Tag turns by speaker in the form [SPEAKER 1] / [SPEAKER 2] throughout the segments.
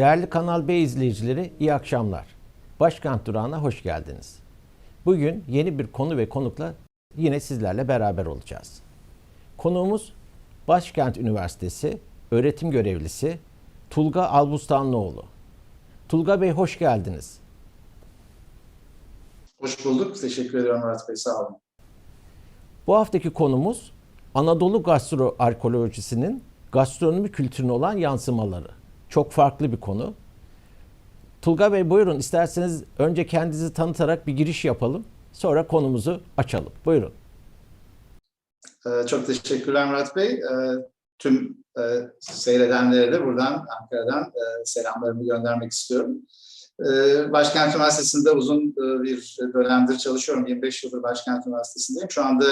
[SPEAKER 1] Değerli Kanal B izleyicileri iyi akşamlar. Başkent Durağı'na hoş geldiniz. Bugün yeni bir konu ve konukla yine sizlerle beraber olacağız. Konuğumuz Başkent Üniversitesi öğretim görevlisi Tulga Albustanlıoğlu. Tulga Bey hoş geldiniz.
[SPEAKER 2] Hoş bulduk. Teşekkür ederim Murat Bey. Sağ olun.
[SPEAKER 1] Bu haftaki konumuz Anadolu gastroarkeolojisinin gastronomi kültürüne olan yansımaları. Çok farklı bir konu. Tulga Bey buyurun isterseniz önce kendinizi tanıtarak bir giriş yapalım. Sonra konumuzu açalım. Buyurun.
[SPEAKER 2] Ee, Çok teşekkürler Murat Bey. Ee, Tüm e, seyredenlere de buradan Ankara'dan e, selamlarımı göndermek istiyorum. Ee, Başkent Üniversitesi'nde uzun e, bir dönemdir çalışıyorum. 25 yıldır Başkent Üniversitesi'ndeyim. Şu anda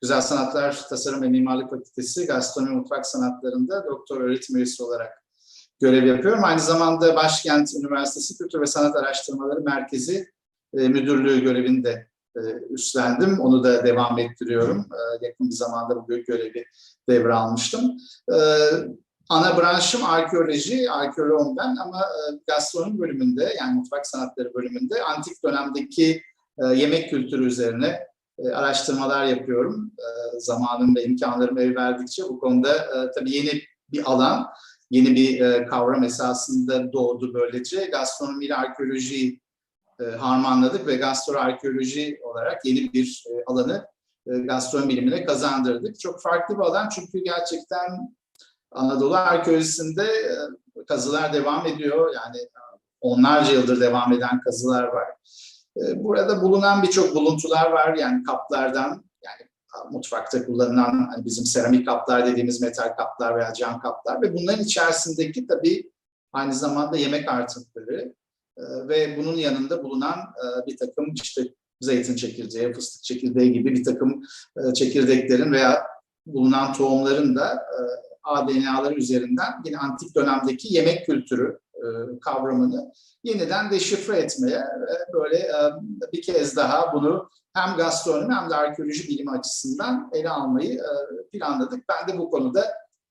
[SPEAKER 2] Güzel Sanatlar, Tasarım ve Mimarlık Fakültesi Gastronomi Mutfak Sanatları'nda doktor öğretim üyesi olarak görev yapıyorum. Aynı zamanda Başkent Üniversitesi Kültür ve Sanat Araştırmaları Merkezi e, Müdürlüğü görevini de e, üstlendim. Onu da devam ettiriyorum. E, yakın bir zamanda bu görevi devralmıştım. E, ana branşım arkeoloji, arkeoloğum ben ama e, gastronomi bölümünde yani mutfak sanatları bölümünde antik dönemdeki e, yemek kültürü üzerine e, araştırmalar yapıyorum. E, zamanım ve imkanlarım el verdikçe bu konuda e, tabii yeni bir alan, yeni bir e, kavram esasında doğdu böylece. Gastronomi ile arkeolojiyi e, harmanladık ve gastroarkeoloji olarak yeni bir e, alanı e, gastronomi bilimine kazandırdık. Çok farklı bir alan çünkü gerçekten Anadolu arkeolojisinde e, kazılar devam ediyor. Yani e, onlarca yıldır devam eden kazılar var. E, Burada bulunan birçok buluntular var. Yani kaplardan, mutfakta kullanılan hani bizim seramik kaplar dediğimiz metal kaplar veya cam kaplar ve bunların içerisindeki tabii aynı zamanda yemek artıkları e, ve bunun yanında bulunan e, bir takım işte zeytin çekirdeği, fıstık çekirdeği gibi bir takım e, çekirdeklerin veya bulunan tohumların da e, üzerinden yine antik dönemdeki yemek kültürü kavramını yeniden deşifre etmeye böyle e, bir kez daha bunu hem gastronomi hem de arkeoloji bilimi açısından ele almayı e, planladık. Ben de bu konuda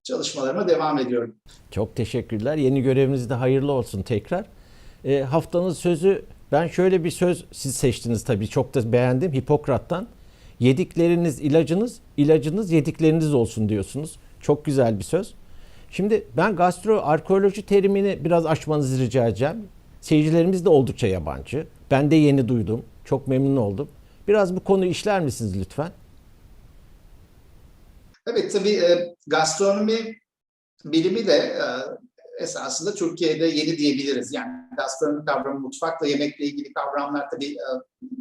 [SPEAKER 2] çalışmalarıma devam ediyorum.
[SPEAKER 1] Çok teşekkürler. Yeni göreviniz de hayırlı olsun tekrar. E, haftanın sözü ben şöyle bir söz siz seçtiniz tabii çok da beğendim Hipokrat'tan. Yedikleriniz ilacınız, ilacınız yedikleriniz olsun diyorsunuz. Çok güzel bir söz. Şimdi ben gastroarkeoloji terimini biraz açmanızı rica edeceğim. Seyircilerimiz de oldukça yabancı. Ben de yeni duydum. Çok memnun oldum. Biraz bu konuyu işler misiniz lütfen?
[SPEAKER 2] Evet tabii e, gastronomi bilimi de e, esasında Türkiye'de yeni diyebiliriz. Yani gastronomi kavramı, mutfakla yemekle ilgili kavramlar tabii e,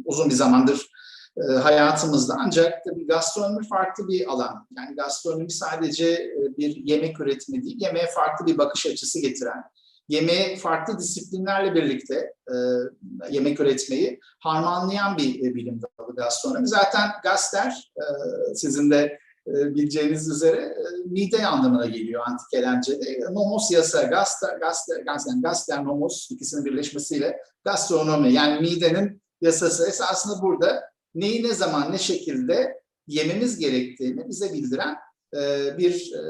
[SPEAKER 2] uzun bir zamandır e, hayatımızda. Ancak tabii gastronomi farklı bir alan. Yani gastronomi sadece e, bir yemek üretimi değil, yemeğe farklı bir bakış açısı getiren, yemeğe farklı disiplinlerle birlikte e, yemek üretmeyi harmanlayan bir bilim dalı gastronomi. Zaten gaster, e, sizin de bileceğiniz üzere mide anlamına geliyor antik Elence'de. Nomos yasa, gaster, gaster, gaster, gaster, nomos ikisinin birleşmesiyle gastronomi yani midenin yasası esasında burada neyi ne zaman ne şekilde yememiz gerektiğini bize bildiren e, bir e,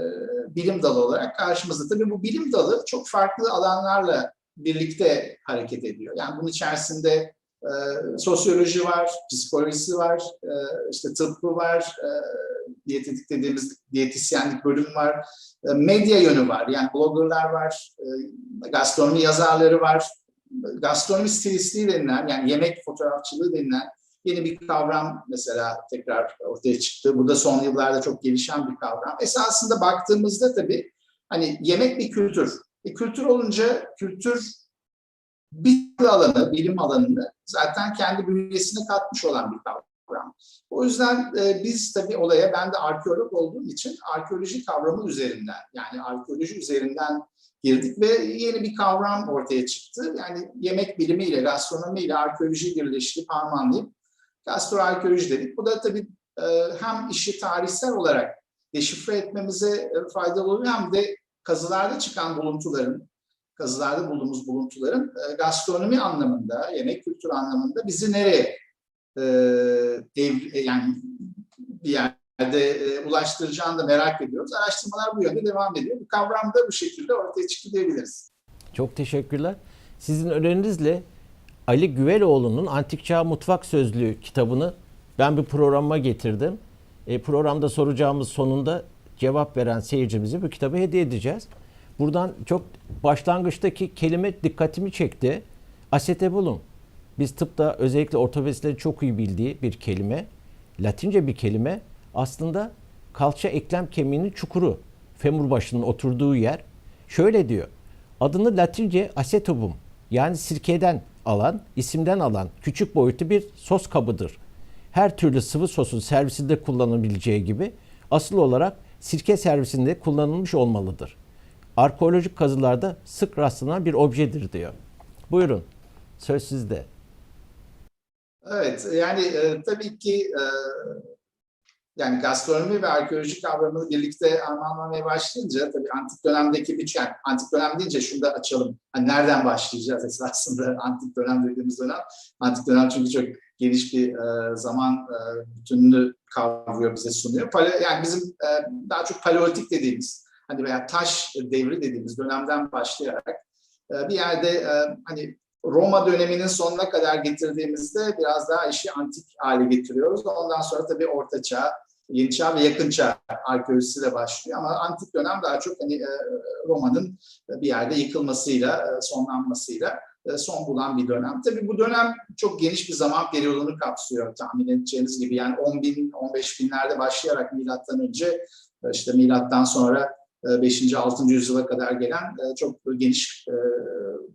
[SPEAKER 2] bilim dalı olarak karşımızda. Tabii bu bilim dalı çok farklı alanlarla birlikte hareket ediyor. Yani bunun içerisinde e, sosyoloji var, psikolojisi var, e, işte tıbbı var, e, diyetetik dediğimiz diyetisyenlik bölüm var, e, medya yönü var. Yani bloggerlar var, e, gastronomi yazarları var, gastronomi stilistliği denilen yani yemek fotoğrafçılığı denilen yeni bir kavram mesela tekrar ortaya çıktı. Bu da son yıllarda çok gelişen bir kavram. Esasında baktığımızda tabii hani yemek bir kültür. E, kültür olunca kültür bir alanı, bilim alanını zaten kendi bünyesine katmış olan bir kavram. O yüzden e, biz tabii olaya, ben de arkeolog olduğum için arkeoloji kavramı üzerinden, yani arkeoloji üzerinden girdik ve yeni bir kavram ortaya çıktı. Yani yemek bilimiyle, gastronomiyle arkeolojiyi birleştirip harmanlayıp gastroarkeoloji dedik. Bu da tabii e, hem işi tarihsel olarak deşifre etmemize e, faydalı oluyor hem de kazılarda çıkan buluntuların, kazılarda bulduğumuz buluntuların e, gastronomi anlamında, yemek kültürü anlamında bizi nereye dev, yani bir yerde ulaştıracağını da merak ediyoruz. Araştırmalar bu yönde devam ediyor. Bu kavram da bu şekilde ortaya çıktı.
[SPEAKER 1] Çok teşekkürler. Sizin önerinizle Ali Güveloğlu'nun Antik Çağ Mutfak Sözlüğü kitabını ben bir programa getirdim. E, programda soracağımız sonunda cevap veren seyircimize bu kitabı hediye edeceğiz. Buradan çok başlangıçtaki kelime dikkatimi çekti. Acetabulum. Biz tıpta özellikle ortopedistlerin çok iyi bildiği bir kelime. Latince bir kelime. Aslında kalça eklem kemiğinin çukuru. Femur başının oturduğu yer. Şöyle diyor. Adını Latince acetobum yani sirkeden alan, isimden alan küçük boyutlu bir sos kabıdır. Her türlü sıvı sosun servisinde kullanılabileceği gibi asıl olarak sirke servisinde kullanılmış olmalıdır. Arkeolojik kazılarda sık rastlanan bir objedir diyor. Buyurun. Söz sizde.
[SPEAKER 2] Evet, yani e, tabii ki e, yani gastronomi ve arkeoloji kavramını birlikte anlamaya başlayınca tabii antik dönemdeki bir yani antik dönem deyince şunu da açalım. Hani nereden başlayacağız esasında antik dönem dediğimiz dönem. Antik dönem çünkü çok geniş bir e, zaman e, bütününü kavruyor bize sunuyor. Pale, yani bizim e, daha çok paleolitik dediğimiz hani veya taş devri dediğimiz dönemden başlayarak e, bir yerde e, hani Roma döneminin sonuna kadar getirdiğimizde biraz daha işi antik hale getiriyoruz. Ondan sonra tabii Orta Çağ, Yeni Çağ ve Yakın Çağ arkeolojisiyle başlıyor. Ama antik dönem daha çok hani e, Roma'nın bir yerde yıkılmasıyla, e, sonlanmasıyla e, son bulan bir dönem. Tabii bu dönem çok geniş bir zaman periyodunu kapsıyor tahmin edeceğiniz gibi. Yani 10 bin, 15 binlerde başlayarak milattan önce, işte milattan sonra 5. 6. yüzyıla kadar gelen çok geniş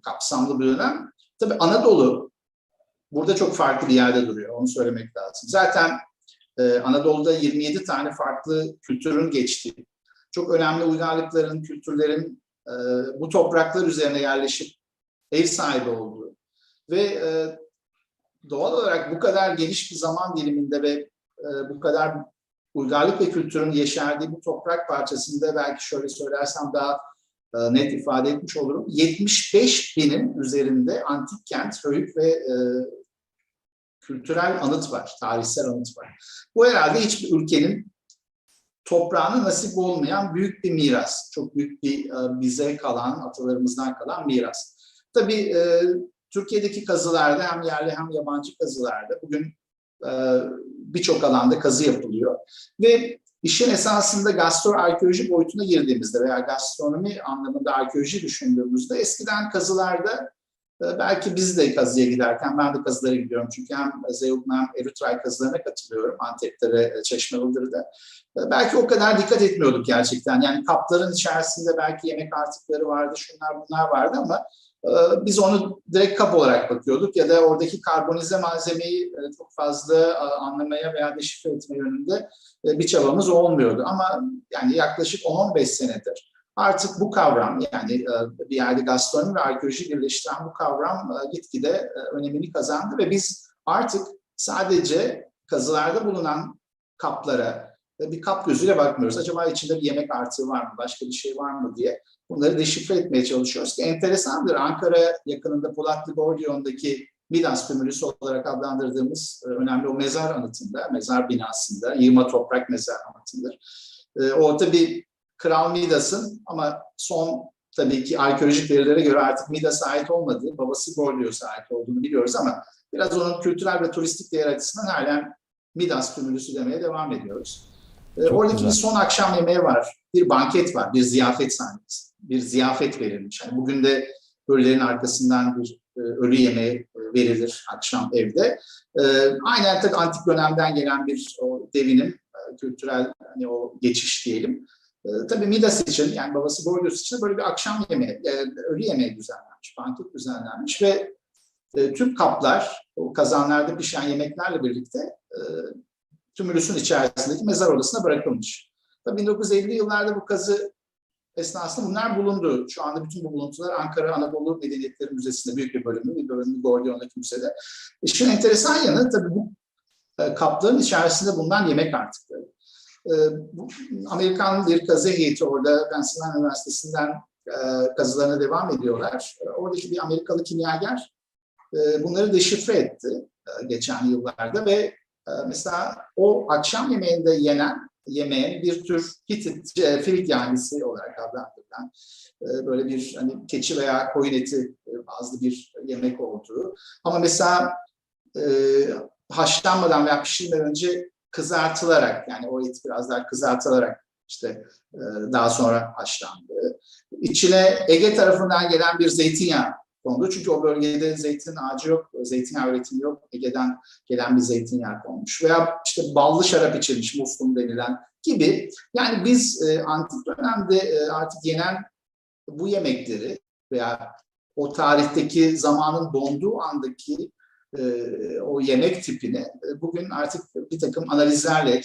[SPEAKER 2] kapsamlı bir dönem. Tabii Anadolu burada çok farklı bir yerde duruyor. Onu söylemek lazım. Zaten e, Anadolu'da 27 tane farklı kültürün geçtiği, çok önemli uygarlıkların, kültürlerin e, bu topraklar üzerine yerleşip ev sahibi olduğu ve e, doğal olarak bu kadar geniş bir zaman diliminde ve e, bu kadar uygarlık ve kültürün yeşerdiği bu toprak parçasında belki şöyle söylersem daha net ifade etmiş olurum. 75 binin üzerinde antik kent, höyük ve kültürel anıt var, tarihsel anıt var. Bu herhalde hiçbir ülkenin toprağına nasip olmayan büyük bir miras. Çok büyük bir e, bize kalan, atalarımızdan kalan miras. Tabii e, Türkiye'deki kazılarda hem yerli hem yabancı kazılarda bugün e, birçok alanda kazı yapılıyor. Ve İşin esasında gastroarkeoloji boyutuna girdiğimizde veya gastronomi anlamında arkeoloji düşündüğümüzde eskiden kazılarda belki biz de kazıya giderken ben de kazılara gidiyorum çünkü hem Zeugma hem Eritray kazılarına katılıyorum Antep'te ve Çeşmelıdır'da. E, belki o kadar dikkat etmiyorduk gerçekten. Yani kapların içerisinde belki yemek artıkları vardı, şunlar bunlar vardı ama e, biz onu direkt kap olarak bakıyorduk ya da oradaki karbonize malzemeyi çok fazla anlamaya veya deşifre etme yönünde bir çabamız olmuyordu. Ama yani yaklaşık 10-15 senedir artık bu kavram yani bir yerde gastronomi ve arkeoloji birleştiren bu kavram gitgide önemini kazandı ve biz artık sadece kazılarda bulunan kaplara bir kap gözüyle bakmıyoruz. Acaba içinde bir yemek artığı var mı, başka bir şey var mı diye bunları deşifre etmeye çalışıyoruz ki enteresandır. Ankara yakınında Polatlı Gordion'daki Midas Kümülüsü olarak adlandırdığımız önemli o mezar anıtında, mezar binasında, yığma toprak mezar anıtıdır. O tabii Kral Midas'ın ama son tabii ki arkeolojik verilere göre artık Midas'a ait olmadığı, babası Gordios'a ait olduğunu biliyoruz ama biraz onun kültürel ve turistik değer açısından halen Midas Kümülüsü demeye devam ediyoruz. Çok Oradaki güzel. bir son akşam yemeği var, bir banket var, bir ziyafet sahnesi, bir ziyafet verilmiş. Yani bugün de ölülerin arkasından bir e, ölü yemeği verilir akşam evde. E, aynen tabii antik dönemden gelen bir o devinin e, kültürel hani o geçiş diyelim. Tabii Midas için yani babası Gorgios için böyle bir akşam yemeği, ölü yemeği düzenlenmiş, banket düzenlenmiş ve tüm kaplar o kazanlarda pişen yemeklerle birlikte tümülüsün içerisindeki mezar odasına bırakılmış. Tabii 1950'li yıllarda bu kazı esnasında bunlar bulundu. Şu anda bütün bu buluntular Ankara Anadolu Medeniyetleri Müzesi'nde büyük bir bölümü, bir bölümü Gordion'daki müzede. İşin enteresan yanı tabii bu e, kapların içerisinde bulunan yemek artıkları. E, bu, Amerikan bir kazı heyeti orada Pennsylvania Üniversitesi'nden e, kazılarına devam ediyorlar. E, oradaki bir Amerikalı kimyager e, bunları deşifre etti e, geçen yıllarda ve e, mesela o akşam yemeğinde yenen yemeğe bir tür Hitit, e, Filik yanisi olarak. E, böyle bir hani keçi veya koyun eti e, bazlı bir yemek olduğu. Ama mesela e, haşlanmadan veya pişirmeden önce kızartılarak yani o et biraz daha kızartılarak işte e, daha sonra haşlandı. İçine Ege tarafından gelen bir zeytinyağı kondu. Çünkü o bölgede zeytin ağacı yok, zeytinyağı üretimi yok. Ege'den gelen bir zeytinyağı konmuş. Veya işte ballı şarap içilmiş, muslum denilen gibi. Yani biz e, antik dönemde e, artık yenen bu yemekleri veya o tarihteki zamanın donduğu andaki o yemek tipini e, bugün artık bir takım analizlerle, e,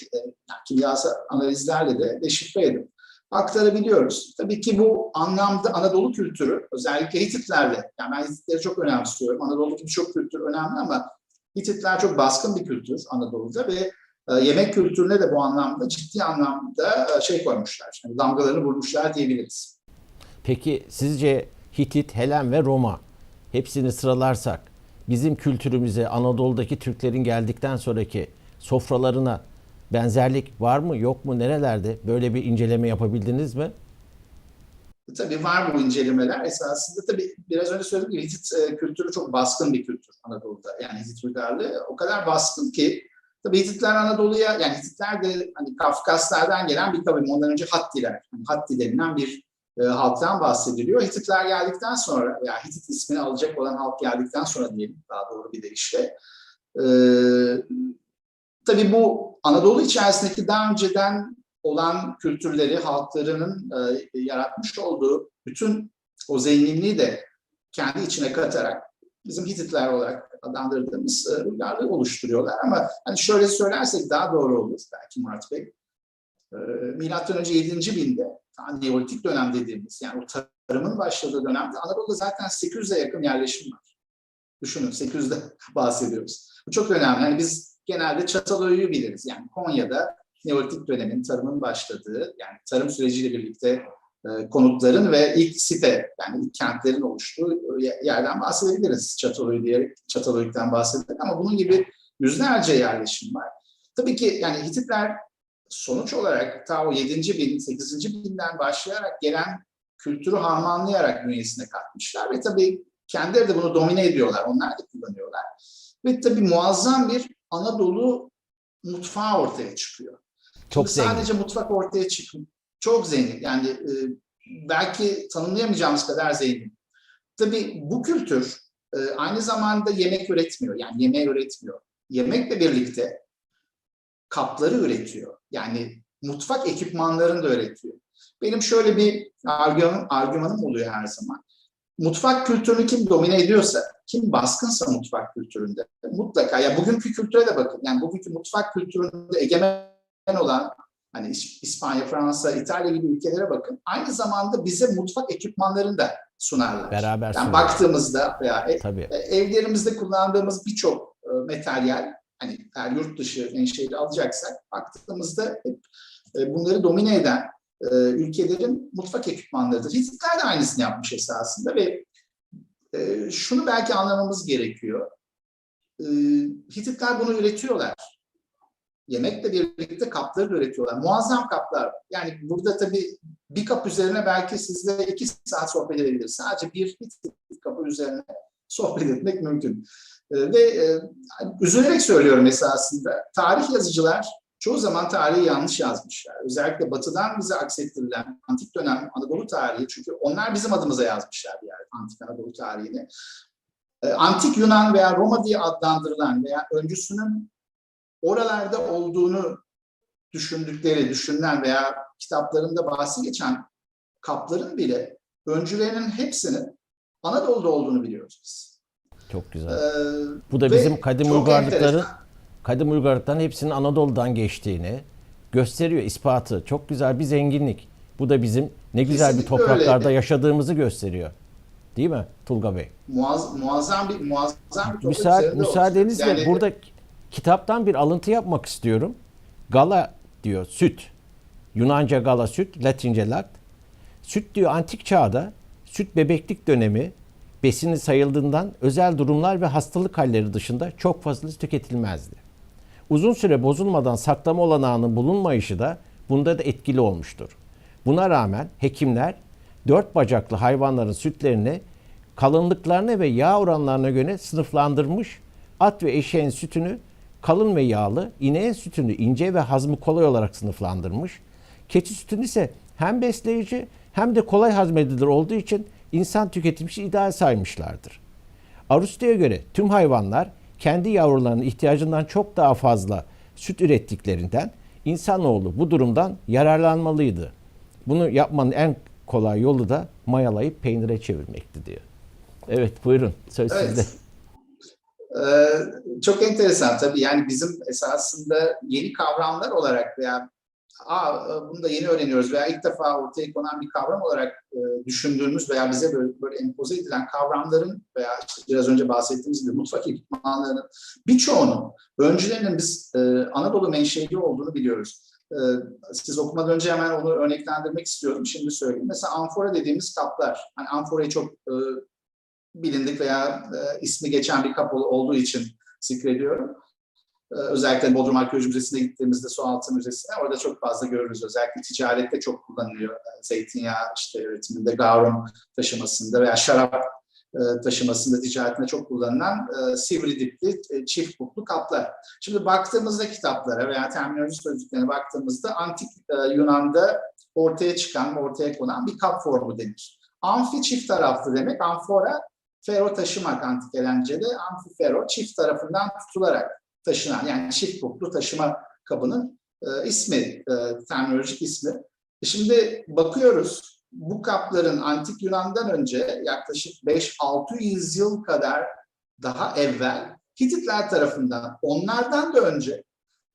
[SPEAKER 2] kimyasal analizlerle de deşifre edip aktarabiliyoruz. Tabii ki bu anlamda Anadolu kültürü özellikle Hititlerle, yani ben Hititleri çok önemsiyorum. Anadolu'daki birçok kültür önemli ama Hititler çok baskın bir kültür Anadolu'da ve e, yemek kültürüne de bu anlamda ciddi anlamda e, şey koymuşlar. Yani damgalarını vurmuşlar diyebiliriz.
[SPEAKER 1] Peki sizce Hitit, Helen ve Roma hepsini sıralarsak bizim kültürümüze Anadolu'daki Türklerin geldikten sonraki sofralarına benzerlik var mı yok mu nerelerde böyle bir inceleme yapabildiniz mi?
[SPEAKER 2] Tabii var bu incelemeler. Esasında tabii biraz önce söylediğim gibi Hitit e, kültürü çok baskın bir kültür Anadolu'da. Yani Hitit uygarlığı o kadar baskın ki tabii Hititler Anadolu'ya yani Hititler de hani Kafkaslardan gelen bir kavim. Ondan önce Hattiler, yani Hatti denilen bir e, halktan bahsediliyor. Hititler geldikten sonra veya Hitit ismini alacak olan halk geldikten sonra diyelim daha doğru bir deyişle. E, tabii bu Anadolu içerisindeki daha önceden olan kültürleri, halklarının e, yaratmış olduğu bütün o zenginliği de kendi içine katarak bizim Hititler olarak adlandırdığımız e, oluşturuyorlar. Ama hani şöyle söylersek daha doğru olur belki Murat Bey. E, Milattan önce 7. binde Neolitik dönem dediğimiz yani o tarımın başladığı dönemde Anadolu'da zaten 800'e yakın yerleşim var. Düşünün 800'de bahsediyoruz. Bu çok önemli. Yani biz genelde Çatalhöyük'ü biliriz. Yani Konya'da Neolitik dönemin tarımın başladığı, yani tarım süreciyle birlikte e, konutların ve ilk site, yani ilk kentlerin oluştuğu yerden bahsedebiliriz. Çatalhöyük diyerek Çatalhöyük'ten bahsedelim ama bunun gibi yüzlerce yerleşim var. Tabii ki yani Hititler sonuç olarak ta o 7. bin, 8. binden başlayarak gelen kültürü harmanlayarak bünyesine katmışlar ve tabii kendileri de bunu domine ediyorlar, onlar da kullanıyorlar. Ve tabii muazzam bir Anadolu mutfağı ortaya çıkıyor.
[SPEAKER 1] Çok
[SPEAKER 2] Şimdi
[SPEAKER 1] zengin.
[SPEAKER 2] Sadece mutfak ortaya çıkıyor. Çok zengin. Yani e, belki tanımlayamayacağımız kadar zengin. Tabii bu kültür e, aynı zamanda yemek üretmiyor. Yani yemeği üretmiyor. Yemekle birlikte kapları üretiyor. Yani mutfak ekipmanlarını da üretiyor. Benim şöyle bir argümanım, argümanım oluyor her zaman. Mutfak kültürünü kim domine ediyorsa, kim baskınsa mutfak kültüründe mutlaka ya bugünkü kültüre de bakın. Yani bugünkü mutfak kültüründe egemen olan hani İspanya, Fransa, İtalya gibi ülkelere bakın. Aynı zamanda bize mutfak ekipmanlarını da sunarlar.
[SPEAKER 1] Beraber
[SPEAKER 2] yani
[SPEAKER 1] sunarlar.
[SPEAKER 2] baktığımızda veya e-
[SPEAKER 1] Tabii.
[SPEAKER 2] e, evlerimizde kullandığımız birçok e, materyal hani eğer yurt dışı menşeli alacaksak baktığımızda hep e, bunları domine eden e, ülkelerin mutfak ekipmanlarıdır. Hititler de aynısını yapmış esasında ve e, şunu belki anlamamız gerekiyor. E, Hititler bunu üretiyorlar. Yemekle birlikte kapları üretiyorlar. Muazzam kaplar. Yani burada tabii bir kap üzerine belki sizle iki saat sohbet edebiliriz. Sadece bir Hitit kapı üzerine sohbet etmek mümkün. E, ve e, üzülerek söylüyorum esasında. Tarih yazıcılar çoğu zaman tarihi yanlış yazmışlar. Özellikle batıdan bize aksettirilen antik dönem Anadolu tarihi çünkü onlar bizim adımıza yazmışlar bir antik Anadolu tarihini. E, Antik Yunan veya Roma diye adlandırılan veya öncüsünün oralarda olduğunu düşündükleri, düşünülen veya kitaplarında bahsi geçen kapların bile öncülerinin hepsinin Anadolu'da olduğunu biliyoruz biz.
[SPEAKER 1] Çok güzel.
[SPEAKER 2] Ee,
[SPEAKER 1] Bu da bizim kadim uygarlıkların kadim uygarlıkların hepsinin Anadolu'dan geçtiğini gösteriyor, ispatı. Çok güzel bir zenginlik. Bu da bizim ne güzel bir
[SPEAKER 2] Kesinlikle
[SPEAKER 1] topraklarda
[SPEAKER 2] öyle.
[SPEAKER 1] yaşadığımızı gösteriyor. Değil mi Tulga Bey?
[SPEAKER 2] Muaz, muazzam bir muazzam bir toprak üzerinde
[SPEAKER 1] müsaadenizle.
[SPEAKER 2] Yani-
[SPEAKER 1] burada kitaptan bir alıntı yapmak istiyorum. Gala diyor süt. Yunanca gala süt, Latince lat. Süt diyor antik çağda süt bebeklik dönemi besini sayıldığından özel durumlar ve hastalık halleri dışında çok fazla tüketilmezdi. Uzun süre bozulmadan saklama olanağının bulunmayışı da bunda da etkili olmuştur. Buna rağmen hekimler dört bacaklı hayvanların sütlerini kalınlıklarına ve yağ oranlarına göre sınıflandırmış. At ve eşeğin sütünü kalın ve yağlı, ineğin sütünü ince ve hazmı kolay olarak sınıflandırmış. Keçi sütünü ise hem besleyici hem de kolay hazmedilir olduğu için insan tüketimi için ideal saymışlardır. Aristo'ya göre tüm hayvanlar kendi yavrularının ihtiyacından çok daha fazla süt ürettiklerinden insanoğlu bu durumdan yararlanmalıydı. Bunu yapmanın en kolay yolu da mayalayıp peynire çevirmekti diyor. Evet buyurun söz sizde.
[SPEAKER 2] Evet. Ee, çok enteresan tabii yani bizim esasında yeni kavramlar olarak veya Aa, bunu da yeni öğreniyoruz veya ilk defa ortaya konan bir kavram olarak e, düşündüğümüz veya bize böyle, böyle empoze edilen kavramların veya işte biraz önce bahsettiğimiz gibi mutfak ekipmanlarının birçoğunun öncülerinin biz e, Anadolu menşeli olduğunu biliyoruz. E, siz okumadan önce hemen onu örneklendirmek istiyorum. Şimdi söyleyeyim. Mesela amfora dediğimiz kaplar. Hani amforayı çok e, bilindik veya e, ismi geçen bir kap ol- olduğu için zikrediyorum. E, özellikle Bodrum Arkeoloji Müzesi'ne gittiğimizde Sualtı Müzesi'ne orada çok fazla görürüz. Özellikle ticarette çok kullanılıyor. E, Zeytinyağı işte üretiminde, gavrum taşımasında veya şarap e, taşımasında, ticaretinde çok kullanılan e, sivri dipli e, çift kuplu kaplar. Şimdi baktığımızda kitaplara veya terminoloji sözlüklerine baktığımızda antik Yunan'da ortaya çıkan, ortaya konan bir kap formu denir. Amfi çift taraflı demek, amfora fero taşımak antik Helencede, amfifero çift tarafından tutularak taşınan yani çift kuplu taşıma kabının e, ismi, e, terminolojik ismi. E Şimdi bakıyoruz bu kapların antik Yunan'dan önce yaklaşık 5-600 yıl kadar daha evvel Hititler tarafından onlardan da önce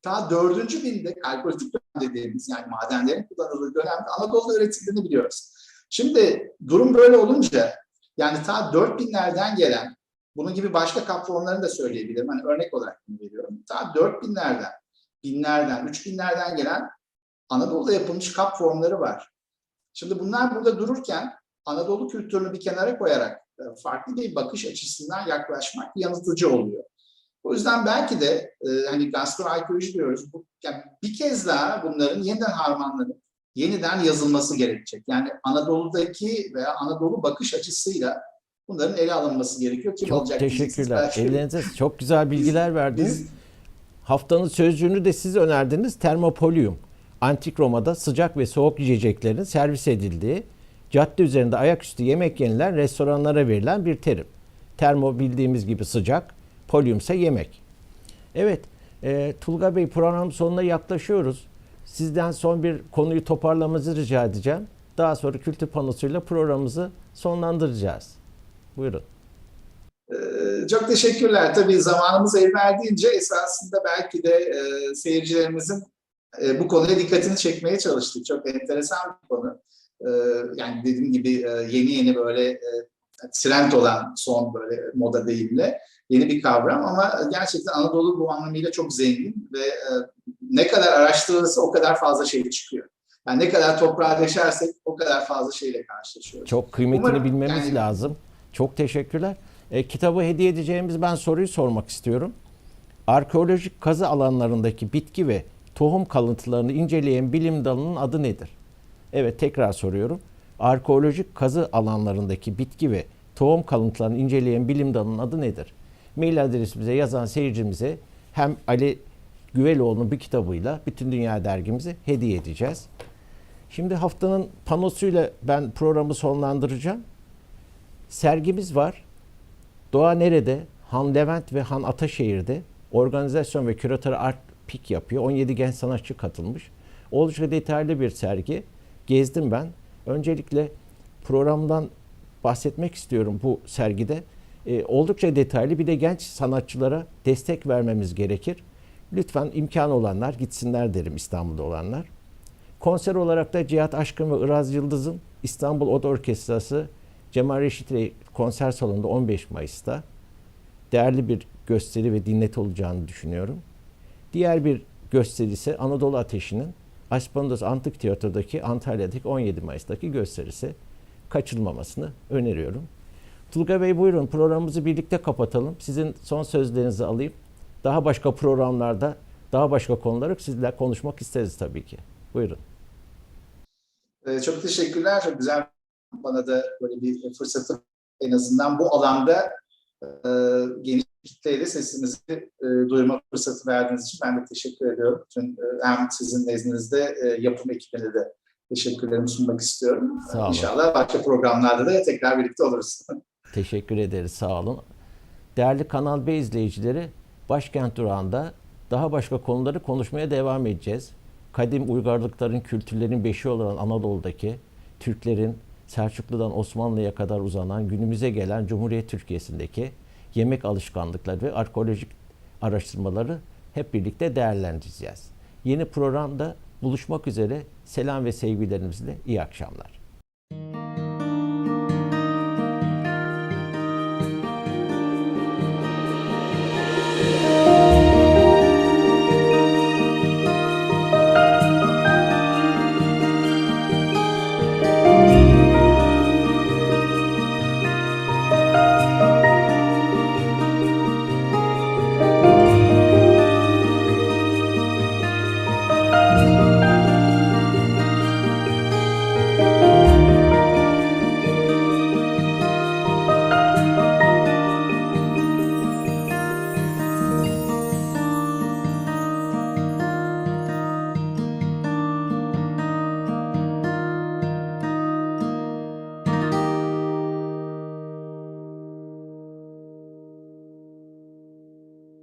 [SPEAKER 2] ta 4. binde kalkolitik dediğimiz yani madenlerin kullanıldığı dönemde Anadolu'da üretildiğini biliyoruz. Şimdi durum böyle olunca yani ta 4000'lerden gelen bunun gibi başka kap formlarını da söyleyebilirim. Hani örnek olarak bunu veriyorum. Ta 4000'lerden, binlerden, 3000'lerden gelen Anadolu'da yapılmış kap formları var. Şimdi bunlar burada dururken Anadolu kültürünü bir kenara koyarak e, farklı bir bakış açısından yaklaşmak yanıltıcı oluyor. O yüzden belki de e, hani gastroarkeoloji diyoruz. Bu, yani bir kez daha bunların yeniden harmanlanıp yeniden yazılması gerekecek. Yani Anadolu'daki veya Anadolu bakış açısıyla bunların ele alınması gerekiyor. Kim
[SPEAKER 1] Çok teşekkürler. Ellerinize çok güzel bilgiler verdiniz.
[SPEAKER 2] Biz,
[SPEAKER 1] Haftanın sözcüğünü de siz önerdiniz. Termopolium. Antik Roma'da sıcak ve soğuk yiyeceklerin servis edildiği, cadde üzerinde ayaküstü yemek yenilen restoranlara verilen bir terim. Termo bildiğimiz gibi sıcak, polium ise yemek. Evet, e, Tulga Bey programın sonuna yaklaşıyoruz. Sizden son bir konuyu toparlamanızı rica edeceğim. Daha sonra kültür panosuyla programımızı sonlandıracağız. Buyurun.
[SPEAKER 2] Ee, Çok teşekkürler. Tabii zamanımız el verdiğince esasında belki de e, seyircilerimizin e, bu konuya dikkatini çekmeye çalıştık. Çok enteresan bir konu. E, yani dediğim gibi e, yeni yeni böyle e, trend olan son böyle moda deyimle yeni bir kavram ama gerçekten Anadolu bu anlamıyla çok zengin ve e, ne kadar araştırılırsa o kadar fazla şey çıkıyor. Yani ne kadar toprağa deşersek o kadar fazla şeyle karşılaşıyoruz.
[SPEAKER 1] Çok kıymetini
[SPEAKER 2] Umarım
[SPEAKER 1] bilmemiz
[SPEAKER 2] yani-
[SPEAKER 1] lazım. Çok teşekkürler. E, kitabı hediye edeceğimiz ben soruyu sormak istiyorum. Arkeolojik kazı alanlarındaki bitki ve tohum kalıntılarını inceleyen bilim dalının adı nedir? Evet tekrar soruyorum. Arkeolojik kazı alanlarındaki bitki ve tohum kalıntılarını inceleyen bilim dalının adı nedir? Mail adresimize yazan seyircimize hem Ali Güveloğlu'nun bir kitabıyla Bütün Dünya dergimizi hediye edeceğiz. Şimdi haftanın panosuyla ben programı sonlandıracağım. Sergimiz var. Doğa Nerede? Han Levent ve Han Ataşehir'de organizasyon ve küratör Art Pik yapıyor. 17 genç sanatçı katılmış. Oldukça detaylı bir sergi. Gezdim ben. Öncelikle programdan bahsetmek istiyorum bu sergide. Ee, oldukça detaylı bir de genç sanatçılara destek vermemiz gerekir. Lütfen imkanı olanlar gitsinler derim İstanbul'da olanlar. Konser olarak da Cihat Aşkın ve Iraz Yıldız'ın İstanbul Oda Orkestrası Cemal Reşit Rey konser salonunda 15 Mayıs'ta değerli bir gösteri ve dinlet olacağını düşünüyorum. Diğer bir gösteri ise Anadolu Ateşi'nin Aspandos Antik Tiyatro'daki Antalya'daki 17 Mayıs'taki gösterisi kaçırılmamasını öneriyorum. Tulga Bey buyurun programımızı birlikte kapatalım. Sizin son sözlerinizi alayım. Daha başka programlarda, daha başka konuları sizle konuşmak isteriz tabii ki. Buyurun.
[SPEAKER 2] Ee, Çok teşekkürler. Çok güzel bana da böyle bir fırsatı en azından bu alanda e, geniş kitleyle sesimizi e, duyurma fırsatı verdiğiniz için ben de teşekkür ediyorum. Bütün, e, hem sizin nezdinizde e, yapım ekibine de teşekkürlerimi sunmak istiyorum.
[SPEAKER 1] Sağ olun.
[SPEAKER 2] İnşallah başka programlarda da tekrar birlikte oluruz.
[SPEAKER 1] Teşekkür ederiz. Sağ olun. Değerli Kanal B izleyicileri, Başkent Durağı'nda daha başka konuları konuşmaya devam edeceğiz. Kadim uygarlıkların, kültürlerin beşiği olan Anadolu'daki Türklerin Selçuklu'dan Osmanlı'ya kadar uzanan günümüze gelen Cumhuriyet Türkiye'sindeki yemek alışkanlıkları ve arkeolojik araştırmaları hep birlikte değerlendireceğiz. Yeni programda buluşmak üzere selam ve sevgilerimizle iyi akşamlar.